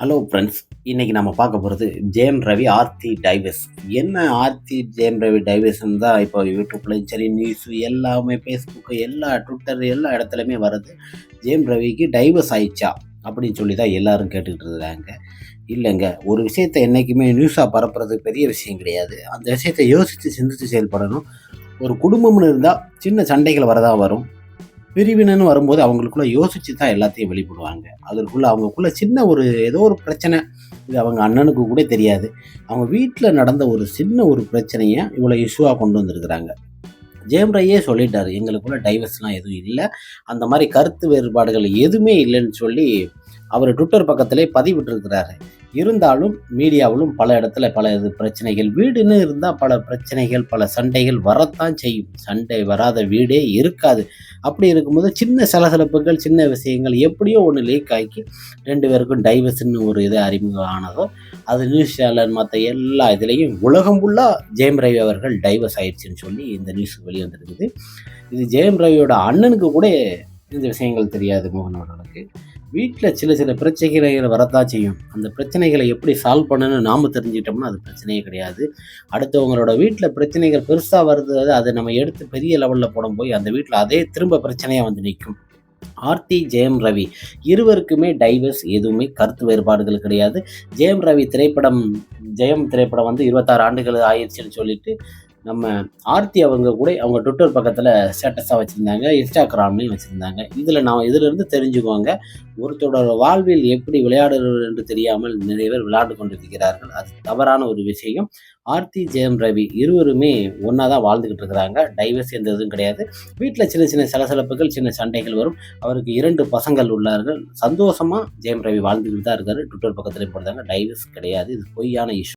Hello friends இன்றைக்கி நம்ம பார்க்க போகிறது ஜெயம் ரவி ஆர்த்தி டைவர்ஸ் என்ன ஆர்த்தி ஜெயம் ரவி டைவர்ஸ்னு தான் இப்போ யூடியூப்லேயும் சரி நியூஸு எல்லாமே ஃபேஸ்புக்கு எல்லா ட்விட்டர் எல்லா இடத்துலையுமே வருது. ஜெயம் ரவிக்கு டைவர்ஸ் ஆயிடுச்சா? அப்படின்னு சொல்லி தான் எல்லோரும் கேட்டுக்கிட்டு இருக்காங்க இல்லைங்க ஒரு விஷயத்தை என்றைக்குமே நியூஸாக பரப்புறது பெரிய விஷயம் கிடையாது. அந்த விஷயத்தை யோசித்து சிந்தித்து செயல்படணும். ஒரு குடும்பம்னு இருந்தால் சின்ன சண்டைகள் வரதான் வரும். பிரிவினைன்னு வரும்போது அவங்களுக்குள்ள யோசிச்சு தான் எல்லாத்தையும் வெளிப்படுவாங்க. அதற்குள்ள அவங்களுக்குள்ள சின்ன ஒரு ஏதோ ஒரு பிரச்சனை இது அவங்க அண்ணனுக்கு கூட தெரியாது. அவங்க வீட்டில் நடந்த ஒரு சின்ன ஒரு பிரச்சனையை இவ்வளோ இஷ்யூவாக கொண்டு வந்திருக்கிறாங்க. ஜெயம் ரையே சொல்லிட்டாரு எங்களுக்குள்ள டைவர்ஸ்லாம் எதுவும் இல்லை. அந்த மாதிரி கருத்து வேறுபாடுகள் எதுவுமே இல்லைன்னு சொல்லி அவர் ட்விட்டர் பக்கத்திலே பதிவிட்டிருக்கிறாரு. இருந்தாலும் மீடியாவிலும் பல இடத்துல பல இது பிரச்சனைகள் வீடுன்னு இருந்தால் பல பிரச்சனைகள் பல சண்டைகள் வரத்தான் செய்யும். சண்டை வராத வீடே இருக்காது. அப்படி இருக்கும்போது சின்ன சலசலப்புகள் சின்ன விஷயங்கள் எப்படியோ ஒன்று லீக் ஆக்கி ரெண்டு பேருக்கும் டைவர்ஸ்னு ஒரு இது அறிமுகம் ஆனதோ அது நியூஸ் சேனல் மற்ற எல்லா இதுலேயும் உலகம் ஃபுல்லாக ஜெயம் ரவி அவர்கள் டைவர்ஸ் ஆயிடுச்சுன்னு சொல்லி இந்த நியூஸ் வெளியே வந்திருக்குது இது ஜெயம் ரவியோட அண்ணனுக்கு கூட இந்த விஷயங்கள் தெரியாது மோகன் அவர்களுக்கு. வீட்டில் சில சில பிரச்சனைகள் வரத்தான் செய்யும். அந்த பிரச்சனைகளை எப்படி சால்வ் பண்ணணும்னு நாம் தெரிஞ்சுக்கிட்டோம்னா அது பிரச்சனையே கிடையாது. அடுத்தவங்களோட வீட்டில் பிரச்சனைகள் பெருசாக வருது அதை நம்ம எடுத்து பெரிய லெவலில் போடும் போய் அந்த வீட்டில் அதே திரும்ப பிரச்சனையாக வந்து நிற்கும் ஆர்த்தி ஜெயம் ரவி இருவருக்குமே டைவர்ஸ் எதுவுமே கருத்து வேறுபாடுகள் கிடையாது. ஜெயம் ரவி திரைப்படம் ஜெயம் திரைப்படம் வந்து இருபத்தாறு ஆண்டுகள் ஆயிடுச்சுன்னு சொல்லிட்டு நம்ம ஆர்த்தி அவங்க கூட அவங்க ட்விட்டர் பக்கத்தில் ஸ்டேட்டஸாக வச்சுருந்தாங்க இன்ஸ்டாகிராம்லேயும் வச்சுருந்தாங்க. இதில் நான் இதிலிருந்து தெரிஞ்சுக்குவாங்க ஒருத்தரோட வாழ்வில் எப்படி விளையாடுறது என்று தெரியாமல் நிறைய பேர் விளையாண்டு கொண்டிருக்கிறார்கள். அது தவறான ஒரு விஷயம். ஆர்த்தி ஜெயம் ரவி இருவருமே ஒன்றா தான் வாழ்ந்துக்கிட்டு இருக்கிறாங்க. டைவர்ஸ் எந்த இதுவும் கிடையாது. வீட்டில் சின்ன சின்ன சலசலப்புகள் சின்ன சண்டைகள் வரும். அவருக்கு இரண்டு பசங்கள் உள்ளார்கள். சந்தோஷமாக ஜெயம் ரவி வாழ்ந்துக்கிட்டு தான் இருக்காரு. ட்விட்டர் பக்கத்துலேயும் போடுறாங்க டைவர்ஸ் கிடையாது. இது பொய்யான இஷ்யூ